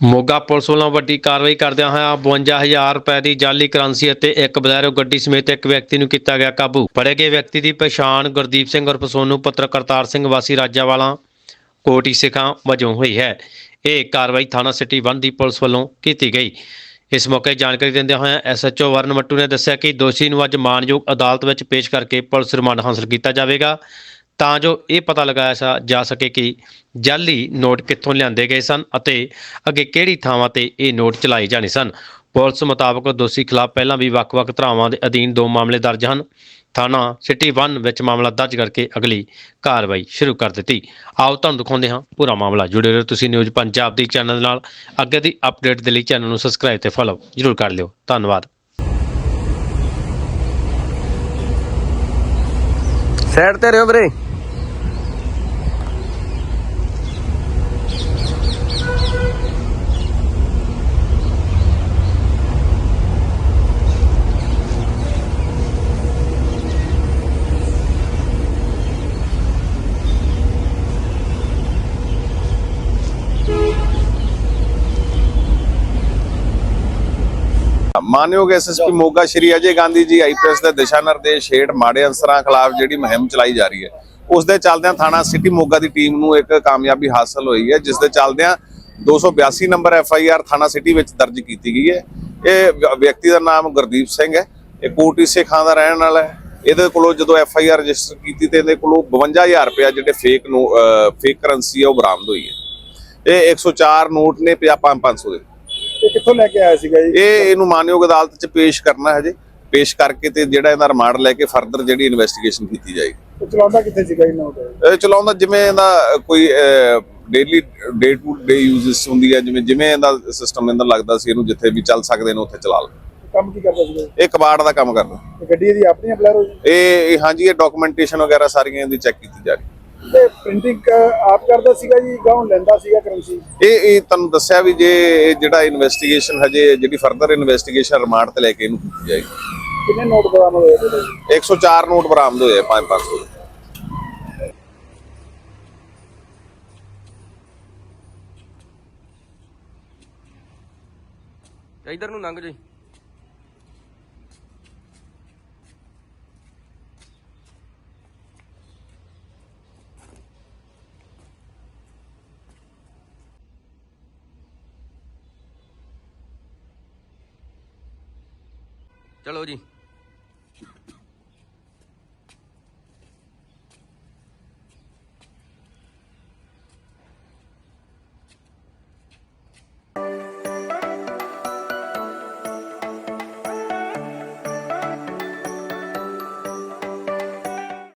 Moga police ਵੱਲੋਂ ਵੱਡੀ ਕਾਰਵਾਈ ਕਰਦਿਆਂ ਹੋਇਆਂ 52000 ਰੁਪਏ ਦੀ ਜਾਲੀ ਕਰੰਸੀ ਅਤੇ ਇੱਕ ਬਲੈਰੋ ਗੱਡੀ ਸਮੇਤ ਇੱਕ ਵਿਅਕਤੀ ਨੂੰ ਕੀਤਾ ਗਿਆ ਕਾਬੂ। ਫੜੇ ਗਏ ਵਿਅਕਤੀ ਦੀ ਪਛਾਣ ਗੁਰਦੀਪ ਸਿੰਘ ਉਰਫ ਸੋਨੂੰ ਪੁੱਤਰ ਕਰਤਾਰ ਸਿੰਘ ਵਾਸੀ ਰਾਜਾਵਾਲਾ ਕੋਟੀ ਸਿੱਖਾਂ ਵਜੋਂ ਹੋਈ ਹੈ। ਇਹ ਕਾਰਵਾਈ ਥਾਣਾ ਸਿਟੀ 1 ਦੀ ਪੁਲਿਸ ਵੱਲੋਂ ਕੀਤੀ ਗਈ। ਇਸ ਮੌਕੇ ਜਾਣਕਾਰੀ ਦਿੰਦਿਆਂ ਹੋਇਆਂ ਐਸਐਚਓ ਵਰਨ ਮੱਟੂ ਨੇ ਦੱਸਿਆ ਕਿ ਦੋਸ਼ੀ ਨੂੰ ਅੱਜ ਮਾਨਯੋਗ ਅਦਾਲਤ ਵਿੱਚ ਪੇਸ਼ ਕਰਕੇ ਪੁਲਿਸ ਰਿਮਾਂਡ ਹਾਸਲ ਕੀਤਾ ਜਾਵੇਗਾ। ਤਾਂ ਜੋ ਇਹ ਪਤਾ ਲਗਾਇਆ ਜਾ ਸਕੇ ਕਿ ਜਾਲੀ ਨੋਟ ਕਿੱਥੋਂ ਲਿਆਂਦੇ ਗਏ ਸਨ ਅਤੇ ਅੱਗੇ ਕਿਹੜੀ ਥਾਵਾਂ ਤੇ ਇਹ ਨੋਟ ਚਲਾਏ ਜਾਣੇ ਸਨ। ਪੁਲਿਸ ਮੁਤਾਬਕ ਦੋਸ਼ੀ ਖਿਲਾਫ ਪਹਿਲਾਂ ਵੀ ਵੱਖ-ਵੱਖ ਧਰਾਵਾਂ ਦੇ ਅਧੀਨ ਦੋ ਮਾਮਲੇ ਦਰਜ ਹਨ। ਥਾਣਾ ਸਿਟੀ 1 ਵਿੱਚ ਮਾਮਲਾ ਦਰਜ ਕਰਕੇ ਅਗਲੀ ਕਾਰਵਾਈ ਸ਼ੁਰੂ ਕਰ ਦਿੱਤੀ। ਆਓ ਤੁਹਾਨੂੰ ਦਿਖਾਉਂਦੇ ਹਾਂ ਪੂਰਾ ਮਾਮਲਾ। ਜੁੜੇ ਰਹੋ ਤੁਸੀਂ ਨਿਊਜ਼ ਪੰਜਾਬ ਦੀ ਚੈਨਲ ਨਾਲ। ਅੱਗੇ ਦੀ ਅਪਡੇਟ ਦੇ ਲਈ ਚੈਨਲ ਨੂੰ ਸਬਸਕ੍ਰਾਈਬ ਤੇ ਫੋਲੋ ਜ਼ਰੂਰ ਕਰ ਲਿਓ। ਧੰਨਵਾਦ। ਸਾਈਡ ਤੇ ਰਿਓ ਵੀਰੇ। ਮਾਨਯੋਗ ਐਸਐਸਪੀ ਮੋਗਾ ਸ਼੍ਰੀ ਅਜੇ ਗਾਂਧੀ ਜੀ ਆਈਪੀਐਸ ਦੇ ਦਿਸ਼ਾ ਨਿਰਦੇਸ਼ ਹੇਠ ਮਾੜੇ ਅਨਸਰਾਂ ਖਿਲਾਫ ਜਿਹੜੀ ਮੁਹਿੰਮ ਚਲਾਈ ਜਾ ਰਹੀ ਹੈ, ਉਸ ਦੇ ਚੱਲਦਿਆਂ ਥਾਣਾ ਸਿਟੀ ਮੋਗਾ ਦੀ ਟੀਮ ਨੂੰ ਇੱਕ ਕਾਮਯਾਬੀ ਹਾਸਲ ਹੋਈ ਹੈ, ਜਿਸ ਦੇ ਚੱਲਦਿਆਂ 282 ਨੰਬਰ ਐਫਆਈਆਰ ਥਾਣਾ ਸਿਟੀ ਵਿੱਚ ਦਰਜ ਕੀਤੀ ਗਈ ਹੈ। ਇਹ ਵਿਅਕਤੀ ਦਾ ਨਾਮ ਗੁਰਦੀਪ ਸਿੰਘ ਹੈ, ਇਹ ਕੋਟੀ ਸਿੱਖਾਂ ਦਾ ਰਹਿਣ ਵਾਲਾ ਹੈ। ਇਹਦੇ ਕੋਲੋਂ ਜਦੋਂ ਐਫਆਈਆਰ ਰਜਿਸਟਰ ਕੀਤੀ ਤੇ ਇਹਦੇ ਕੋਲੋਂ 52000 ਰੁਪਇਆ ਜਿਹੜੇ ਫੇਕ ਨੂੰ ਫੇਕ ਕਰੰਸੀ ਹੈ ਉਹ ਬਰਾਮਦ ਹੋਈ ਹੈ। ਇਹ 104 ਨੋਟ ਨੇ 500 ਦੇ ਇਹ ਕਿੱਥੋਂ ਲੈ ਕੇ ਆਇਆ ਸੀਗਾ ਜੀ? ਇਹ ਇਹਨੂੰ ਮਾਨਯੋਗ ਅਦਾਲਤ 'ਚ ਪੇਸ਼ ਕਰਨਾ ਹੈ ਹਜੇ। ਪੇਸ਼ ਕਰਕੇ ਤੇ ਜਿਹੜਾ ਇਹਦਾ ਰਿਮਾਂਡ ਲੈ ਕੇ ਫਰਦਰ ਜਿਹੜੀ ਇਨਵੈਸਟੀਗੇਸ਼ਨ ਕੀਤੀ ਜਾਏਗੀ। ਇਹ ਚਲਾਉਂਦਾ ਕਿੱਥੇ ਸੀਗਾ ਜੀ ਨੋਟ ਇਹ ਚਲਾਉਂਦਾ ਜਿਵੇਂ ਇਹਦਾ ਕੋਈ daily day to day uses ਹੁੰਦੀ ਹੈ ਜਿਵੇਂ ਜਿਵੇਂ ਇਹਦਾ ਸਿਸਟਮ ਇਹਦਾ ਲੱਗਦਾ ਸੀ ਇਹਨੂੰ ਜਿੱਥੇ ਵੀ ਚੱਲ ਸਕਦੇ ਨੇ ਉੱਥੇ ਚਲਾ ਲਓ ਕੰਮ ਕੀ ਕਰਦਾ ਸੀਗਾ? ਇਹ ਕਬਾੜ ਦਾ ਕੰਮ ਕਰਦਾ। ਇਹ ਗੱਡੀ ਦੀ ਆਪਣੀ ਬਲੈਰੋ ਜੀ? ਇਹ ਇਹ ਹਾਂਜੀ ਇਹ ਡਾਕੂਮੈਂਟੇਸ਼ਨ ਵਗੈਰਾ ਸਾਰੀਆਂ ਇਹਦੀ ਚੈੱਕ ਕੀਤੀ ਜਾ ਰਹੀ ਤੇ ਪ੍ਰਿੰਟਿੰਗ ਆਪ ਕਰਦਾ ਸੀਗਾ ਜੀ ਗਾਉਂ ਲੈਂਦਾ ਸੀਗਾ ਕਰੰਸੀ? ਇਹ ਇਹ ਤੁਹਾਨੂੰ ਦੱਸਿਆ ਵੀ ਜੇ ਇਹ ਜਿਹੜਾ ਇਨਵੈਸਟੀਗੇਸ਼ਨ ਹਜੇ ਜਿਹੜੀ ਫਰਦਰ ਇਨਵੈਸਟੀਗੇਸ਼ਨ ਰਿਮਾਂਡ ਤੇ ਲੈ ਕੇ ਇਹਨੂੰ ਕੀਤੀ ਜਾਏਗੀ। ਕਿੰਨੇ ਨੋਟ ਬਰਾਮਦ ਹੋਏ ਇਹਦੇ ਜੀ 104 ਨੋਟ ਬਰਾਮਦ ਹੋਏ 5-500 ਦੇ। ਇਧਰ ਨੂੰ ਲੰਘ ਜੀ ਚਲੋ ਜੀ